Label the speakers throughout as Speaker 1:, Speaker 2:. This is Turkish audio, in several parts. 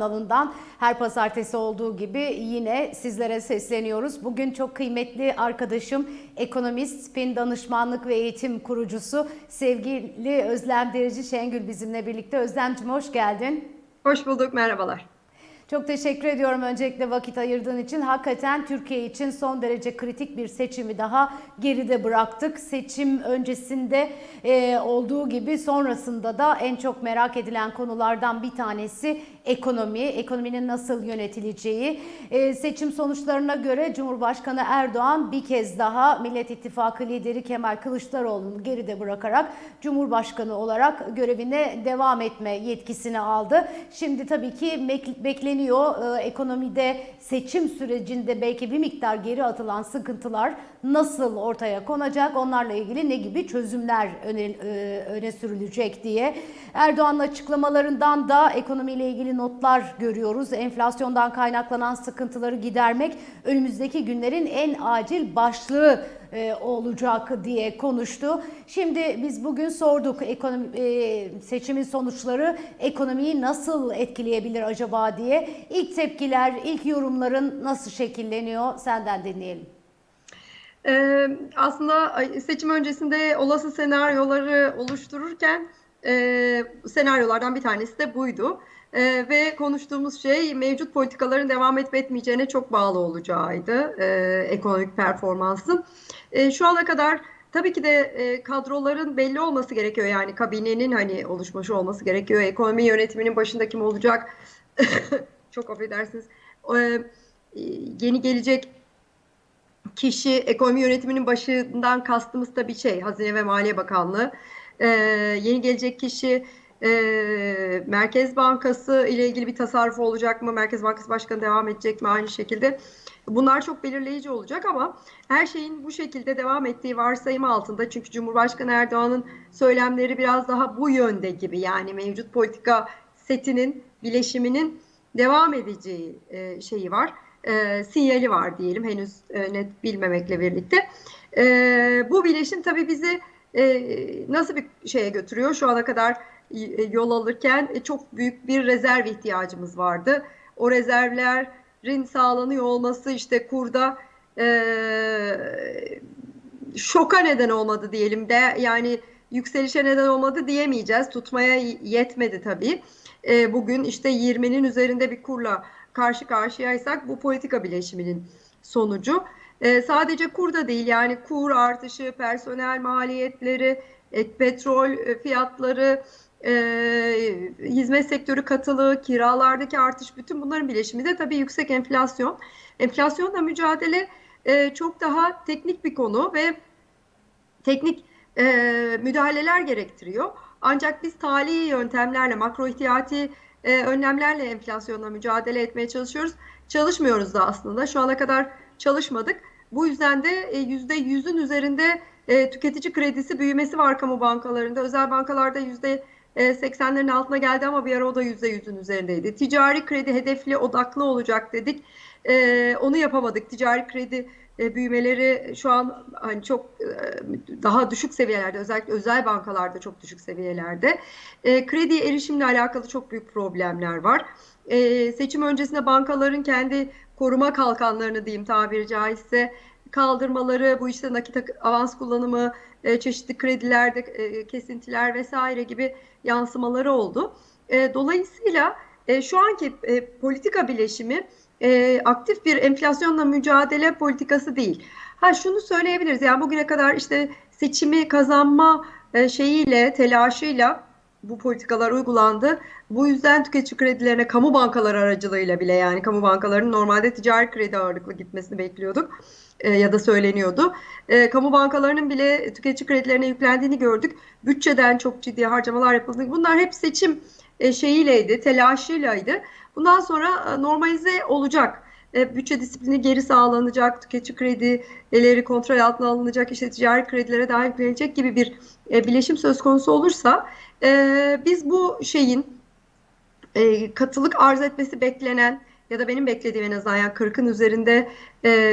Speaker 1: kanalından her pazartesi olduğu gibi yine sizlere sesleniyoruz. Bugün çok kıymetli arkadaşım, ekonomist, PIN danışmanlık ve eğitim kurucusu sevgili Özlem Derici Şengül bizimle birlikte. Özlemciğim hoş geldin.
Speaker 2: Hoş bulduk, merhabalar.
Speaker 1: Çok teşekkür ediyorum öncelikle vakit ayırdığın için. Hakikaten Türkiye için son derece kritik bir seçimi daha geride bıraktık. Seçim öncesinde e, olduğu gibi sonrasında da en çok merak edilen konulardan bir tanesi ekonomi, ekonominin nasıl yönetileceği. E, seçim sonuçlarına göre Cumhurbaşkanı Erdoğan bir kez daha Millet İttifakı lideri Kemal Kılıçdaroğlu'nu geride bırakarak Cumhurbaşkanı olarak görevine devam etme yetkisini aldı. Şimdi tabii ki bekleniyor e, ekonomide seçim sürecinde belki bir miktar geri atılan sıkıntılar nasıl ortaya konacak? Onlarla ilgili ne gibi çözümler öne, e, öne sürülecek diye. Erdoğan'ın açıklamalarından da ekonomiyle ilgili notlar görüyoruz. Enflasyondan kaynaklanan sıkıntıları gidermek önümüzdeki günlerin en acil başlığı e, olacak diye konuştu. Şimdi biz bugün sorduk ekonomi e, seçimin sonuçları ekonomiyi nasıl etkileyebilir acaba diye. İlk tepkiler, ilk yorumların nasıl şekilleniyor senden dinleyelim.
Speaker 2: Ee, aslında seçim öncesinde olası senaryoları oluştururken e, senaryolardan bir tanesi de buydu. E, ve konuştuğumuz şey mevcut politikaların devam etme etmeyeceğine çok bağlı olacağıydı e, ekonomik performansın. E, şu ana kadar tabii ki de e, kadroların belli olması gerekiyor. Yani kabinenin hani oluşmuş olması gerekiyor. Ekonomi yönetiminin başında kim olacak? çok affedersiniz. E, yeni gelecek kişi ekonomi yönetiminin başından kastımız tabii şey Hazine ve Maliye Bakanlığı. Ee, yeni gelecek kişi e, Merkez Bankası ile ilgili bir tasarruf olacak mı? Merkez Bankası Başkanı devam edecek mi aynı şekilde? Bunlar çok belirleyici olacak ama her şeyin bu şekilde devam ettiği varsayım altında çünkü Cumhurbaşkanı Erdoğan'ın söylemleri biraz daha bu yönde gibi yani mevcut politika setinin bileşiminin devam edeceği e, şeyi var e, sinyali var diyelim henüz e, net bilmemekle birlikte. E, bu bileşim tabii bizi e, nasıl bir şeye götürüyor? Şu ana kadar e, yol alırken e, çok büyük bir rezerv ihtiyacımız vardı. O rezervlerin sağlanıyor olması işte kurda e, şoka neden olmadı diyelim de yani yükselişe neden olmadı diyemeyeceğiz. Tutmaya yetmedi tabii. E, bugün işte 20'nin üzerinde bir kurla karşı karşıyaysak bu politika bileşiminin sonucu. E, sadece kur da değil yani kur artışı, personel maliyetleri, et, petrol e, fiyatları, e, hizmet sektörü katılığı, kiralardaki artış bütün bunların bileşimi de tabii yüksek enflasyon. Enflasyonla mücadele e, çok daha teknik bir konu ve teknik e, müdahaleler gerektiriyor. Ancak biz tali yöntemlerle, makro ihtiyati e, önlemlerle enflasyonla mücadele etmeye çalışıyoruz. Çalışmıyoruz da aslında. Şu ana kadar çalışmadık. Bu yüzden de yüzde yüzün üzerinde e, tüketici kredisi büyümesi var kamu bankalarında. Özel bankalarda yüzde 80'lerin altına geldi ama bir ara o da yüzde yüzün üzerindeydi. Ticari kredi hedefli odaklı olacak dedik. E, onu yapamadık. Ticari kredi e, büyümeleri şu an hani çok e, daha düşük seviyelerde özellikle özel bankalarda çok düşük seviyelerde. E, krediye erişimle alakalı çok büyük problemler var. E, seçim öncesinde bankaların kendi koruma kalkanlarını diyeyim tabiri caizse kaldırmaları, bu işte nakit avans kullanımı, e, çeşitli kredilerde e, kesintiler vesaire gibi yansımaları oldu. E, dolayısıyla şu anki politika bileşimi aktif bir enflasyonla mücadele politikası değil. Ha şunu söyleyebiliriz yani bugüne kadar işte seçimi kazanma şeyiyle, telaşıyla bu politikalar uygulandı. Bu yüzden tüketici kredilerine kamu bankaları aracılığıyla bile yani kamu bankalarının normalde ticari kredi ağırlıklı gitmesini bekliyorduk e, ya da söyleniyordu. E, kamu bankalarının bile tüketici kredilerine yüklendiğini gördük. Bütçeden çok ciddi harcamalar yapıldı. Bunlar hep seçim e, şeyiyleydi, telaşıylaydı. Bundan sonra e, normalize olacak. E, bütçe disiplini geri sağlanacak, tüketici kredileri kontrol altına alınacak, işte ticari kredilere daha yüklenilecek gibi bir e, bileşim söz konusu olursa biz bu şeyin katılık arz etmesi beklenen ya da benim beklediğim en azından yani 40'ın üzerinde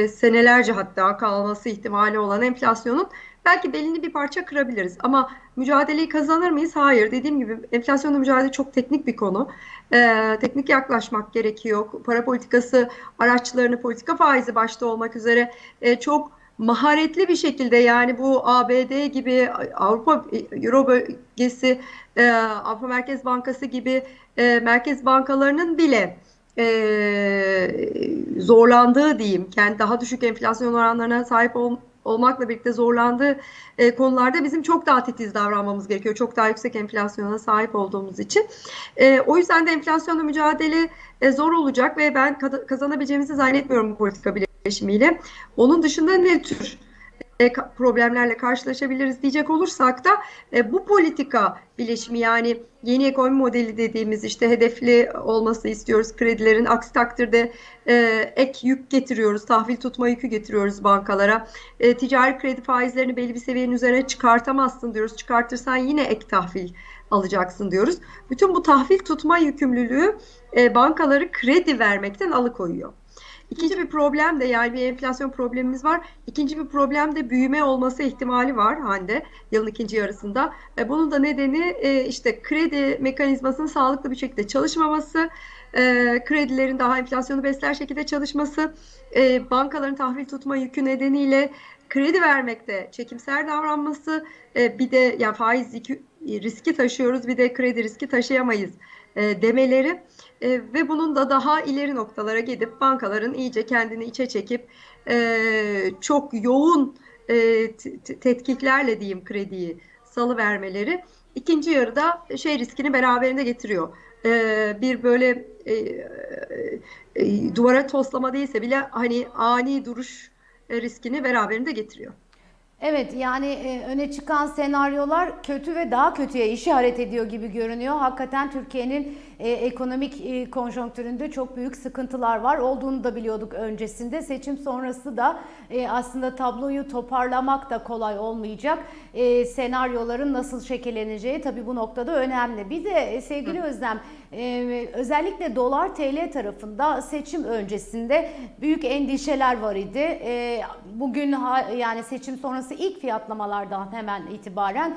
Speaker 2: senelerce hatta kalması ihtimali olan enflasyonun belki belini bir parça kırabiliriz. Ama mücadeleyi kazanır mıyız? Hayır. Dediğim gibi enflasyonla mücadele çok teknik bir konu. Ee, teknik yaklaşmak gerekiyor. Para politikası araçlarını, politika faizi başta olmak üzere e, çok maharetli bir şekilde yani bu ABD gibi Avrupa Euro bölgesi, e, Avrupa Merkez Bankası gibi e, merkez bankalarının bile e, zorlandığı diyeyim, kendi daha düşük enflasyon oranlarına sahip ol, olmakla birlikte zorlandığı e, konularda bizim çok daha titiz davranmamız gerekiyor. Çok daha yüksek enflasyona sahip olduğumuz için. E, o yüzden de enflasyonla mücadele e, zor olacak ve ben kazanabileceğimizi zannetmiyorum bu politika bileşimiyle. Onun dışında ne tür e, problemlerle karşılaşabiliriz diyecek olursak da e, bu politika bileşimi yani yeni ekonomi modeli dediğimiz işte hedefli olması istiyoruz kredilerin aksi takdirde e, ek yük getiriyoruz tahvil tutma yükü getiriyoruz bankalara ticari kredi faizlerini belli bir seviyenin üzerine çıkartamazsın diyoruz çıkartırsan yine ek tahvil alacaksın diyoruz bütün bu tahvil tutma yükümlülüğü bankaları kredi vermekten alıkoyuyor. İkinci bir problem de yani bir enflasyon problemimiz var. İkinci bir problem de büyüme olması ihtimali var Hande yılın ikinci yarısında. E, bunun da nedeni e, işte kredi mekanizmasının sağlıklı bir şekilde çalışmaması, e, kredilerin daha enflasyonu besler şekilde çalışması, e, bankaların tahvil tutma yükü nedeniyle kredi vermekte çekimser davranması, e, bir de yani faiz riski taşıyoruz bir de kredi riski taşıyamayız e, demeleri e, ve bunun da daha ileri noktalara gidip bankaların iyice kendini içe çekip e, çok yoğun e, tetkiklerle diyeyim krediyi salı vermeleri ikinci yarıda şey riskini beraberinde getiriyor. E, bir böyle e, e, duvara toslama değilse bile hani ani duruş riskini beraberinde getiriyor.
Speaker 1: Evet yani e, öne çıkan senaryolar kötü ve daha kötüye işaret ediyor gibi görünüyor. Hakikaten Türkiye'nin e, ekonomik e, konjonktüründe çok büyük sıkıntılar var. Olduğunu da biliyorduk öncesinde. Seçim sonrası da e, aslında tabloyu toparlamak da kolay olmayacak. E, senaryoların nasıl şekilleneceği tabii bu noktada önemli. Bir de e, sevgili Özlem e, özellikle dolar TL tarafında seçim öncesinde büyük endişeler var idi. E, bugün ha, yani seçim sonrası ilk fiyatlamalardan hemen itibaren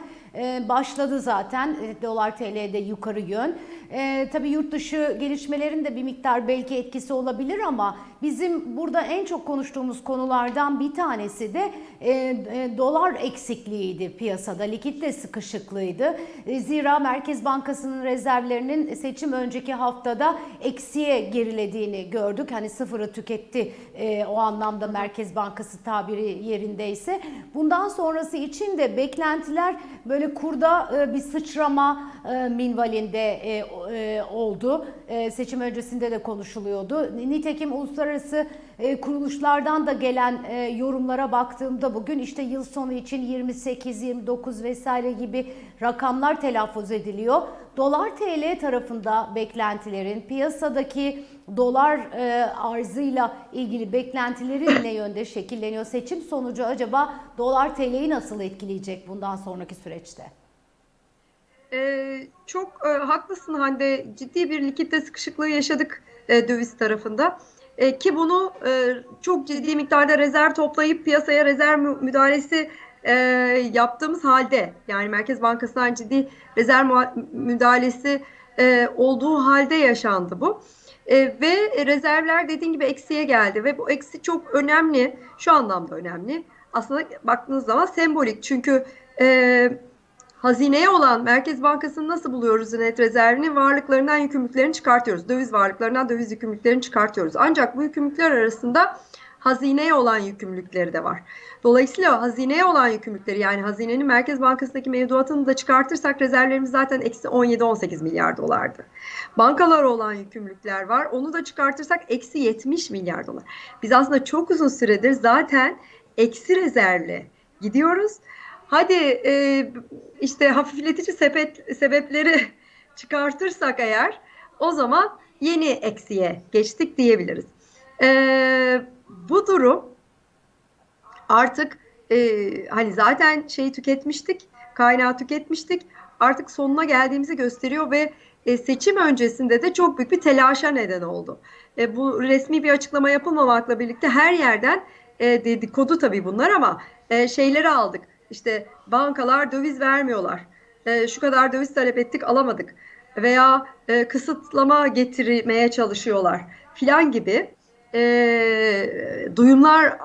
Speaker 1: başladı zaten e, dolar TL'de yukarı yön. E, tabii yurt dışı gelişmelerin de bir miktar belki etkisi olabilir ama bizim burada en çok konuştuğumuz konulardan bir tanesi de e, e, dolar eksikliğiydi piyasada. Likitte sıkışıklığıydı. E, zira Merkez Bankası'nın rezervlerinin seçim önceki haftada eksiye gerilediğini gördük. Hani sıfırı tüketti e, o anlamda Merkez Bankası tabiri yerindeyse. Bundan sonrası için de beklentiler böyle kurda e, bir sıçrama e, minvalinde e, e, oldu. E, seçim öncesinde de konuşuluyordu. Nitekim uluslararası e, kuruluşlardan da gelen e, yorumlara baktığımda bugün işte yıl sonu için 28, 29 vesaire gibi rakamlar telaffuz ediliyor. Dolar TL tarafında beklentilerin piyasadaki dolar e, arzıyla ilgili beklentilerin ne yönde şekilleniyor? Seçim sonucu acaba dolar TL'yi nasıl etkileyecek bundan sonraki süreçte?
Speaker 2: Ee, çok e, haklısın Hande. Ciddi bir likitte sıkışıklığı yaşadık e, döviz tarafında. E, ki bunu e, çok ciddi miktarda rezerv toplayıp piyasaya rezerv müdahalesi e, yaptığımız halde yani Merkez Bankası'ndan ciddi rezerv müdahalesi e, olduğu halde yaşandı bu. E, ve rezervler dediğin gibi eksiye geldi ve bu eksi çok önemli. Şu anlamda önemli. Aslında baktığınız zaman sembolik. Çünkü e, hazineye olan Merkez Bankası'nı nasıl buluyoruz net rezervini? Varlıklarından yükümlülüklerini çıkartıyoruz. Döviz varlıklarından döviz yükümlülüklerini çıkartıyoruz. Ancak bu yükümlülükler arasında hazineye olan yükümlülükleri de var. Dolayısıyla hazineye olan yükümlülükleri yani hazinenin Merkez Bankası'ndaki mevduatını da çıkartırsak rezervlerimiz zaten eksi 17-18 milyar dolardı. Bankalara olan yükümlülükler var. Onu da çıkartırsak eksi 70 milyar dolar. Biz aslında çok uzun süredir zaten eksi rezervle gidiyoruz. Hadi e, işte hafifletici sepet, sebepleri çıkartırsak eğer o zaman yeni eksiye geçtik diyebiliriz. E, bu durum artık e, hani zaten şeyi tüketmiştik, kaynağı tüketmiştik. Artık sonuna geldiğimizi gösteriyor ve e, seçim öncesinde de çok büyük bir telaşa neden oldu. E, bu resmi bir açıklama yapılmamakla birlikte her yerden e, dedikodu tabii bunlar ama e, şeyleri aldık işte bankalar döviz vermiyorlar. E, şu kadar döviz talep ettik alamadık veya e, kısıtlama getirmeye çalışıyorlar filan gibi e, duyumlar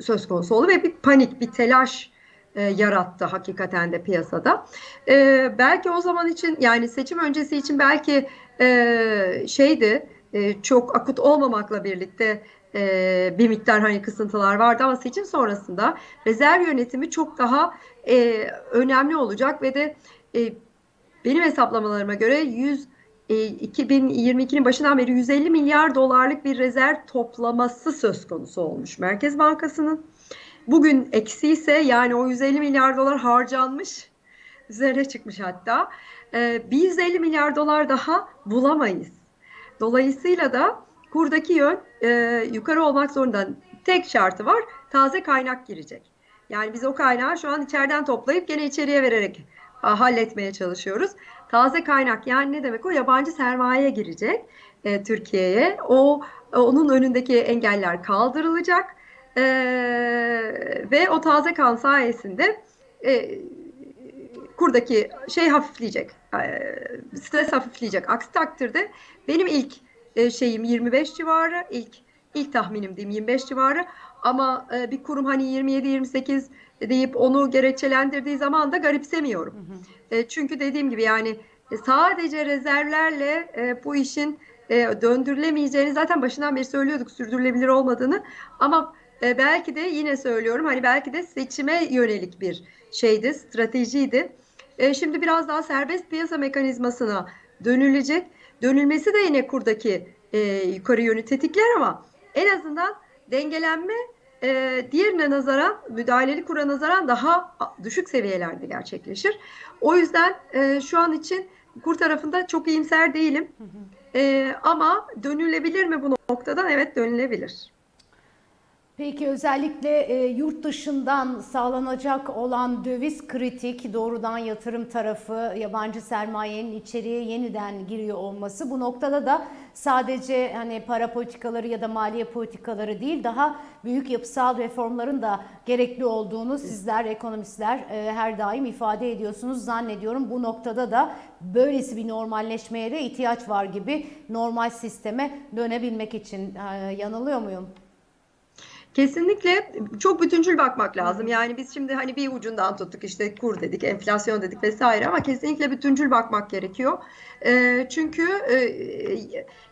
Speaker 2: söz konusu oldu ve bir panik, bir telaş e, yarattı hakikaten de piyasada. E, belki o zaman için yani seçim öncesi için belki e, şeydi e, çok akut olmamakla birlikte e, bir miktar hani kısıntılar vardı ama seçim sonrasında rezerv yönetimi çok daha e, önemli olacak ve de e, benim hesaplamalarıma göre 100 e, 2022'nin başından beri 150 milyar dolarlık bir rezerv toplaması söz konusu olmuş Merkez Bankası'nın. Bugün eksi ise yani o 150 milyar dolar harcanmış. Üzerine çıkmış hatta. E, bir 150 milyar dolar daha bulamayız. Dolayısıyla da kurdaki yön e, yukarı olmak zorunda. Tek şartı var taze kaynak girecek. Yani biz o kaynağı şu an içeriden toplayıp gene içeriye vererek a, halletmeye çalışıyoruz. Taze kaynak yani ne demek o? Yabancı sermaye girecek e, Türkiye'ye. O onun önündeki engeller kaldırılacak e, ve o taze kan sayesinde e, kurdaki şey hafifleyecek, e, stres hafifleyecek. Aksi takdirde benim ilk e, şeyim 25 civarı, ilk ilk tahminim diyeyim 25 civarı ama e, bir kurum hani 27-28 deyip onu gerekçelendirdiği zaman da garipsemiyorum. Hı hı. E, çünkü dediğim gibi yani sadece rezervlerle e, bu işin e, döndürülemeyeceğini zaten başından beri söylüyorduk sürdürülebilir olmadığını ama e, belki de yine söylüyorum hani belki de seçime yönelik bir şeydi, stratejiydi. E, şimdi biraz daha serbest piyasa mekanizmasına dönülecek. Dönülmesi de yine kurdaki e, yukarı yönü tetikler ama en azından dengelenme e, diğerine nazaran, müdahaleli kura nazaran daha düşük seviyelerde gerçekleşir. O yüzden e, şu an için kur tarafında çok iyimser değilim. Hı hı. E, ama dönülebilir mi bu noktadan? Evet dönülebilir.
Speaker 1: Peki özellikle e, yurt dışından sağlanacak olan döviz kritik doğrudan yatırım tarafı yabancı sermayenin içeriye yeniden giriyor olması bu noktada da sadece hani para politikaları ya da maliye politikaları değil daha büyük yapısal reformların da gerekli olduğunu sizler ekonomistler e, her daim ifade ediyorsunuz zannediyorum bu noktada da böylesi bir normalleşmeye de ihtiyaç var gibi normal sisteme dönebilmek için e, yanılıyor muyum?
Speaker 2: Kesinlikle çok bütüncül bakmak lazım. Yani biz şimdi hani bir ucundan tuttuk işte kur dedik, enflasyon dedik vesaire ama kesinlikle bütüncül bakmak gerekiyor. E, çünkü e,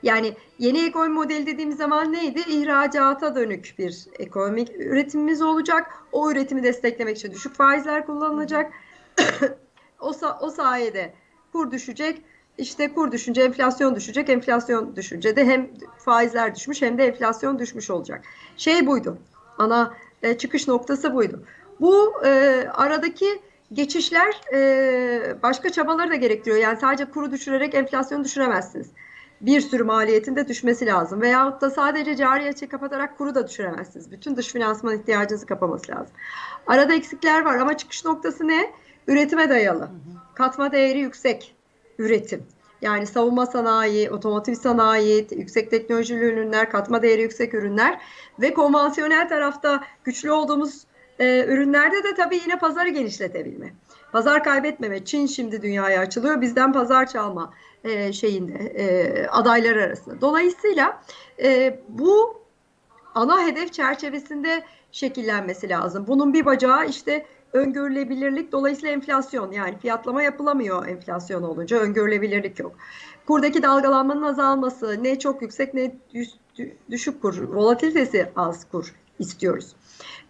Speaker 2: yani yeni ekonomi modeli dediğimiz zaman neydi? İhracata dönük bir ekonomik üretimimiz olacak. O üretimi desteklemek için düşük faizler kullanılacak. o, o sayede kur düşecek. İşte kur düşünce enflasyon düşecek. Enflasyon düşünce de hem faizler düşmüş hem de enflasyon düşmüş olacak. Şey buydu. Ana e, çıkış noktası buydu. Bu e, aradaki geçişler e, başka çabaları da gerektiriyor. Yani sadece kuru düşürerek enflasyonu düşüremezsiniz. Bir sürü maliyetin de düşmesi lazım. Veyahut da sadece cari açığı kapatarak kuru da düşüremezsiniz. Bütün dış finansman ihtiyacınızı kapaması lazım. Arada eksikler var ama çıkış noktası ne? Üretime dayalı. Katma değeri yüksek üretim. Yani savunma sanayi, otomotiv sanayi, yüksek teknolojili ürünler, katma değeri yüksek ürünler ve konvansiyonel tarafta güçlü olduğumuz e, ürünlerde de tabii yine pazarı genişletebilme. Pazar kaybetmeme. Çin şimdi dünyaya açılıyor. Bizden pazar çalma e, şeyinde e, adaylar arasında. Dolayısıyla e, bu ana hedef çerçevesinde şekillenmesi lazım. Bunun bir bacağı işte öngörülebilirlik dolayısıyla enflasyon yani fiyatlama yapılamıyor enflasyon olunca öngörülebilirlik yok. Kurdaki dalgalanmanın azalması ne çok yüksek ne düşük kur volatilitesi az kur istiyoruz.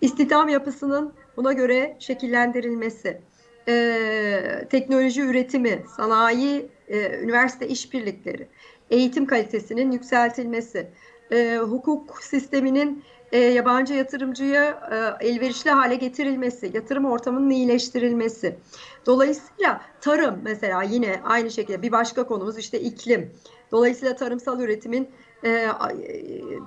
Speaker 2: İstihdam yapısının buna göre şekillendirilmesi, ee, teknoloji üretimi, sanayi, e, üniversite işbirlikleri, eğitim kalitesinin yükseltilmesi, e, hukuk sisteminin e, yabancı yatırımcıya e, elverişli hale getirilmesi, yatırım ortamının iyileştirilmesi. Dolayısıyla tarım mesela yine aynı şekilde bir başka konumuz işte iklim. Dolayısıyla tarımsal üretimin e,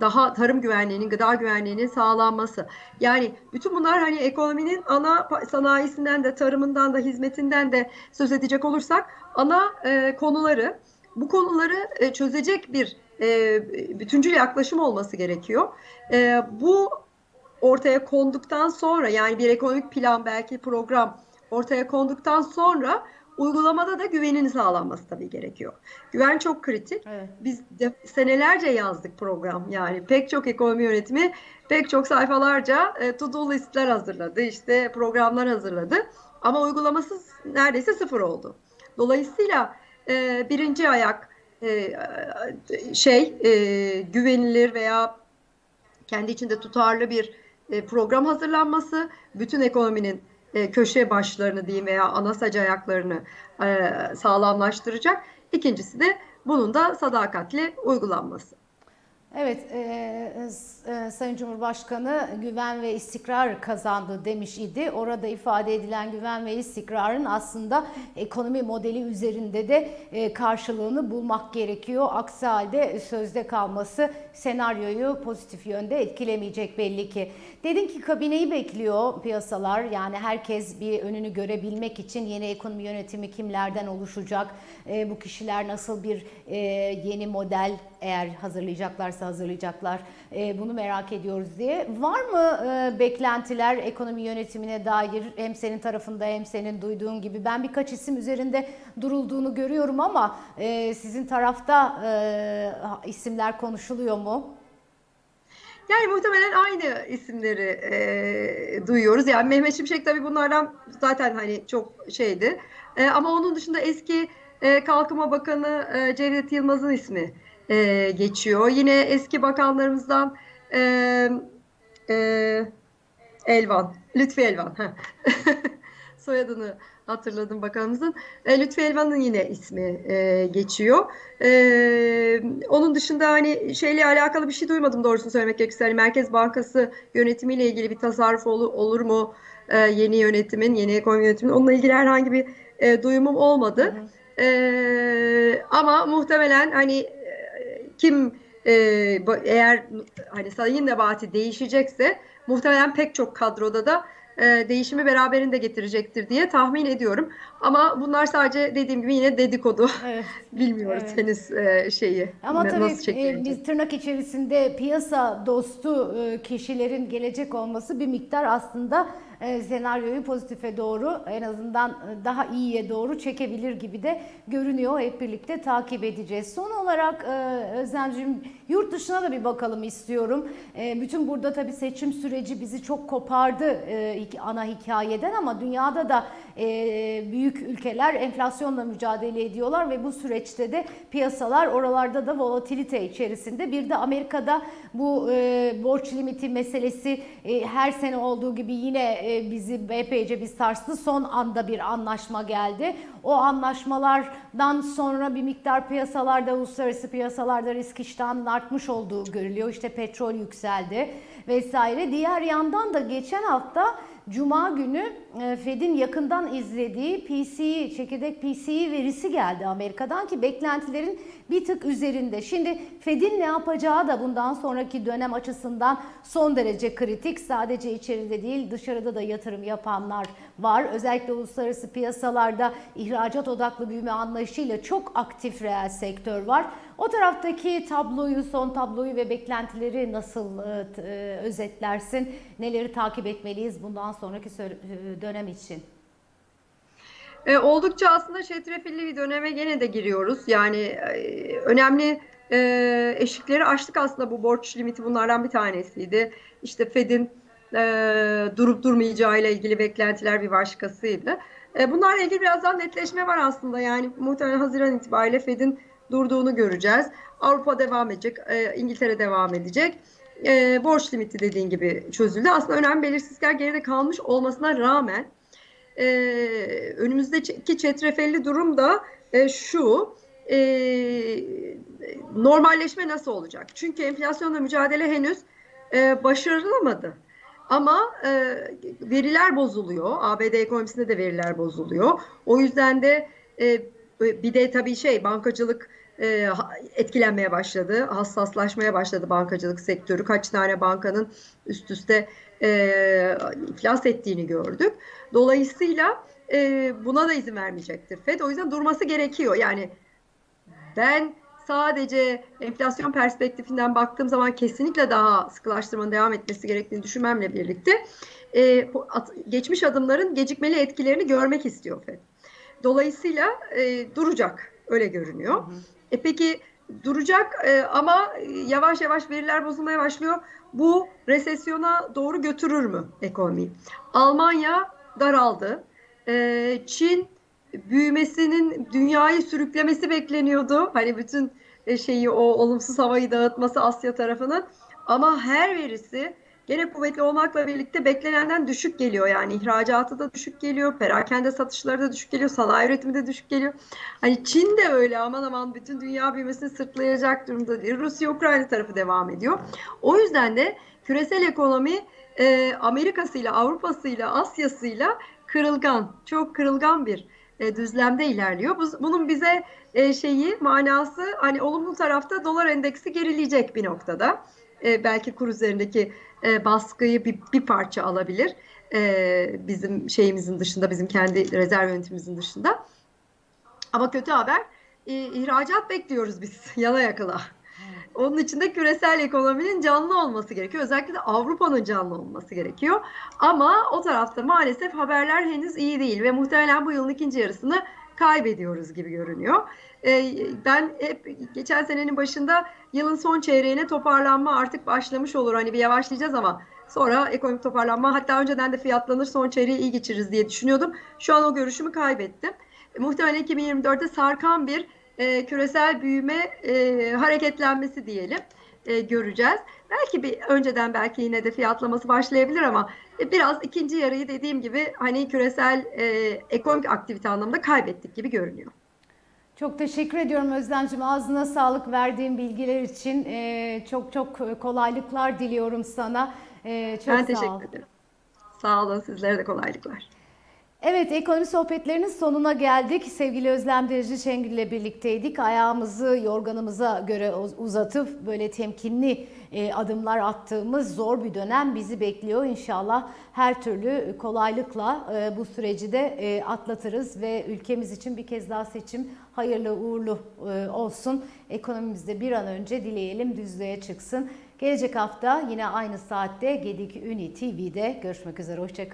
Speaker 2: daha tarım güvenliğinin, gıda güvenliğinin sağlanması. Yani bütün bunlar hani ekonominin ana sanayisinden de, tarımından da, hizmetinden de söz edecek olursak ana e, konuları. Bu konuları e, çözecek bir e, bütüncül yaklaşım olması gerekiyor. E, bu ortaya konduktan sonra yani bir ekonomik plan belki program ortaya konduktan sonra uygulamada da güvenin sağlanması tabii gerekiyor. Güven çok kritik.
Speaker 1: Evet.
Speaker 2: Biz de senelerce yazdık program yani pek çok ekonomi yönetimi pek çok sayfalarca e, to-do listler hazırladı işte programlar hazırladı ama uygulamasız neredeyse sıfır oldu. Dolayısıyla e, birinci ayak e, şey e, güvenilir veya kendi içinde tutarlı bir e, program hazırlanması, bütün ekonominin köşe başlarını diyeyim veya ana sac ayaklarını sağlamlaştıracak. İkincisi de bunun da sadakatli uygulanması.
Speaker 1: Evet, e, e, Sayın Cumhurbaşkanı güven ve istikrar kazandı demiş idi. Orada ifade edilen güven ve istikrarın aslında ekonomi modeli üzerinde de e, karşılığını bulmak gerekiyor. Aksi halde sözde kalması senaryoyu pozitif yönde etkilemeyecek belli ki. Dedin ki kabineyi bekliyor piyasalar. Yani herkes bir önünü görebilmek için yeni ekonomi yönetimi kimlerden oluşacak? E, bu kişiler nasıl bir e, yeni model eğer hazırlayacaklarsa hazırlayacaklar. E, bunu merak ediyoruz diye. Var mı e, beklentiler ekonomi yönetimine dair hem senin tarafında hem senin duyduğun gibi? Ben birkaç isim üzerinde durulduğunu görüyorum ama e, sizin tarafta e, isimler konuşuluyor mu?
Speaker 2: Yani muhtemelen aynı isimleri e, duyuyoruz. Yani Mehmet Şimşek tabii bunlardan zaten hani çok şeydi. E, ama onun dışında eski e, Kalkınma Bakanı e, Cevdet Yılmaz'ın ismi e, geçiyor. Yine eski bakanlarımızdan e, e, Elvan, Lütfi Elvan. Soyadını hatırladım bakanımızın. E, Lütfi Elvan'ın yine ismi e, geçiyor. E, onun dışında hani şeyle alakalı bir şey duymadım doğrusunu söylemek gerekirse. Hani Merkez Bankası yönetimiyle ilgili bir tasarruf olur, olur mu? E, yeni yönetimin, yeni ekonomi yönetimin. Onunla ilgili herhangi bir e, duyumum olmadı.
Speaker 1: Hı hı.
Speaker 2: E, ama muhtemelen hani kim e, eğer hani Sayın Nebati değişecekse muhtemelen pek çok kadroda da e, değişimi beraberinde getirecektir diye tahmin ediyorum. Ama bunlar sadece dediğim gibi yine dedikodu.
Speaker 1: Evet.
Speaker 2: Bilmiyoruz
Speaker 1: Evet.
Speaker 2: henüz e, şeyi.
Speaker 1: Ama
Speaker 2: ne-
Speaker 1: tabii
Speaker 2: nasıl
Speaker 1: e, biz tırnak içerisinde piyasa dostu e, kişilerin gelecek olması bir miktar aslında e, senaryoyu pozitife doğru en azından e, daha iyiye doğru çekebilir gibi de görünüyor. Hep birlikte takip edeceğiz. Son olarak e, Özlemciğim yurt dışına da bir bakalım istiyorum. E, Bütün burada tabii seçim süreci bizi çok kopardı ana hikayeden ama dünyada da büyük ülkeler enflasyonla mücadele ediyorlar ve bu süreçte de piyasalar oralarda da volatilite içerisinde. Bir de Amerika'da bu e, borç limiti meselesi e, her sene olduğu gibi yine e, bizi epeyce bir sarstı. Son anda bir anlaşma geldi. O anlaşmalardan sonra bir miktar piyasalarda, uluslararası piyasalarda risk iştahının artmış olduğu görülüyor. İşte petrol yükseldi vesaire. Diğer yandan da geçen hafta Cuma günü e, Fed'in yakından izlediği PCE, çekirdek PCE verisi geldi Amerika'dan ki beklentilerin bir tık üzerinde. Şimdi Fed'in ne yapacağı da bundan sonraki dönem açısından son derece kritik. Sadece içeride değil dışarıda da yatırım yapanlar var. Özellikle uluslararası piyasalarda ihracat odaklı büyüme anlayışıyla çok aktif reel sektör var. O taraftaki tabloyu, son tabloyu ve beklentileri nasıl e, e, özetlersin? Neleri takip etmeliyiz bundan sonraki e, dönem için?
Speaker 2: E, oldukça aslında çetrefilli bir döneme gene de giriyoruz. Yani e, önemli e, eşikleri aştık aslında bu borç limiti bunlardan bir tanesiydi. İşte Fed'in e, durup durmayacağıyla ilgili beklentiler bir başkasıydı. E, bunlarla ilgili birazdan netleşme var aslında. Yani muhtemelen Haziran itibariyle Fed'in durduğunu göreceğiz. Avrupa devam edecek, e, İngiltere devam edecek. E, borç limiti dediğin gibi çözüldü. Aslında önemli belirsizlikler geride kalmış olmasına rağmen e, önümüzdeki çetrefelli durum da e, şu e, normalleşme nasıl olacak? Çünkü enflasyonla mücadele henüz e, başarılamadı. Ama e, veriler bozuluyor. ABD ekonomisinde de veriler bozuluyor. O yüzden de e, bir de tabii şey bankacılık e, etkilenmeye başladı. Hassaslaşmaya başladı bankacılık sektörü. Kaç tane bankanın üst üste e, iflas ettiğini gördük. Dolayısıyla e, buna da izin vermeyecektir FED. O yüzden durması gerekiyor. Yani ben sadece enflasyon perspektifinden baktığım zaman kesinlikle daha sıkılaştırmanın devam etmesi gerektiğini düşünmemle birlikte e, geçmiş adımların gecikmeli etkilerini görmek istiyor FED. Dolayısıyla e, duracak öyle görünüyor. Hı hı. E peki duracak e, ama yavaş yavaş veriler bozulmaya başlıyor. Bu resesyona doğru götürür mü ekonomiyi? Almanya daraldı. E, Çin büyümesinin dünyayı sürüklemesi bekleniyordu. Hani bütün şeyi o olumsuz havayı dağıtması Asya tarafının. Ama her verisi gene kuvvetli olmakla birlikte beklenenden düşük geliyor. Yani ihracatı da düşük geliyor, perakende satışları da düşük geliyor, sanayi üretimi de düşük geliyor. Hani Çin de öyle aman aman bütün dünya büyümesini sırtlayacak durumda değil. Rusya, Ukrayna tarafı devam ediyor. O yüzden de küresel ekonomi e, Amerika'sıyla, Avrupa'sıyla, Asya'sıyla kırılgan, çok kırılgan bir e, düzlemde ilerliyor. Bu, bunun bize e, şeyi, manası hani olumlu tarafta dolar endeksi gerileyecek bir noktada. E, belki kur üzerindeki e, baskıyı bir, bir parça alabilir. E, bizim şeyimizin dışında, bizim kendi rezerv yönetimimizin dışında. Ama kötü haber, e, ihracat bekliyoruz biz yana yakıla. Onun için de küresel ekonominin canlı olması gerekiyor. Özellikle de Avrupa'nın canlı olması gerekiyor. Ama o tarafta maalesef haberler henüz iyi değil ve muhtemelen bu yılın ikinci yarısını kaybediyoruz gibi görünüyor. Ben hep geçen senenin başında yılın son çeyreğine toparlanma artık başlamış olur. Hani bir yavaşlayacağız ama sonra ekonomik toparlanma hatta önceden de fiyatlanır son çeyreği iyi geçiririz diye düşünüyordum. Şu an o görüşümü kaybettim. Muhtemelen 2024'te sarkan bir e, küresel büyüme e, hareketlenmesi diyelim e, göreceğiz. Belki bir önceden belki yine de fiyatlaması başlayabilir ama e, biraz ikinci yarıyı dediğim gibi hani küresel e, ekonomik aktivite anlamında kaybettik gibi görünüyor.
Speaker 1: Çok teşekkür ediyorum Özlemciğim. Ağzına sağlık verdiğin bilgiler için. Ee, çok çok kolaylıklar diliyorum sana. Ee, çok
Speaker 2: ben
Speaker 1: sağ
Speaker 2: teşekkür
Speaker 1: ol.
Speaker 2: ederim. Sağ olun sizlere de kolaylıklar.
Speaker 1: Evet, ekonomi sohbetlerinin sonuna geldik. Sevgili Özlem Derici Şengül ile birlikteydik. Ayağımızı yorganımıza göre uzatıp böyle temkinli e, adımlar attığımız zor bir dönem bizi bekliyor. İnşallah her türlü kolaylıkla e, bu süreci de e, atlatırız ve ülkemiz için bir kez daha seçim hayırlı uğurlu olsun. Ekonomimizde bir an önce dileyelim düzlüğe çıksın. Gelecek hafta yine aynı saatte Gedik Uni TV'de görüşmek üzere. Hoşçakalın.